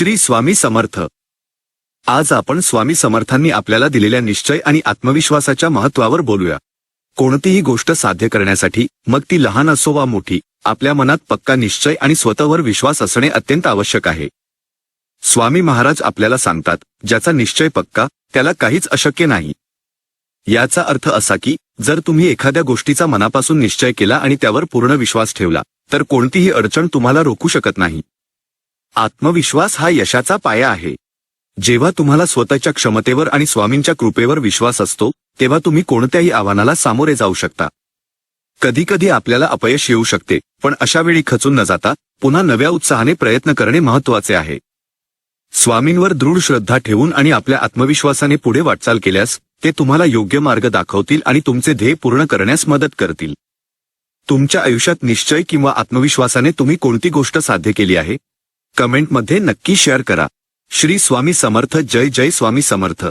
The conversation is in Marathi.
श्री स्वामी समर्थ. आज आपण स्वामी समर्थांनी आपल्याला दिलेल्या निश्चय आणि आत्मविश्वासाच्या महत्वावर बोलूया. कोणतीही गोष्ट साध्य करण्यासाठी मग ती लहान असो वा मोठी आपल्या मनात पक्का निश्चय आणि स्वतःवर विश्वास असणे अत्यंत आवश्यक आहे. स्वामी महाराज आपल्याला सांगतात ज्याचा निश्चय पक्का त्याला काहीच अशक्य नाही. याचा अर्थ असा की जर तुम्ही एखाद्या गोष्टीचा मनापासून निश्चय केला आणि त्यावर पूर्ण विश्वास ठेवला तर कोणतीही अडचण तुम्हाला रोखू शकत नाही. आत्मविश्वास हा यशाचा पाया आहे. जेव्हा तुम्हाला स्वतःच्या क्षमतेवर आणि स्वामींच्या कृपेवर विश्वास असतो तेव्हा तुम्ही कोणत्याही आव्हानाला सामोरे जाऊ शकता. कधीकधी आपल्याला अपयश येऊ शकते पण अशा वेळी खचून न जाता पुन्हा नव्या उत्साहाने प्रयत्न करणे महत्त्वाचे आहे. स्वामींवर दृढ श्रद्धा ठेवून आणि आपल्या आत्मविश्वासाने पुढे वाटचाल केल्यास ते तुम्हाला योग्य मार्ग दाखवतील आणि तुमचे ध्येय पूर्ण करण्यास मदत करतील. तुमच्या आयुष्यात निश्चय किंवा आत्मविश्वासाने तुम्ही कोणती गोष्ट साध्य केली आहे? कमेंटमध्ये नक्की शेअर करा. श्री स्वामी समर्थ जय जय स्वामी समर्थ.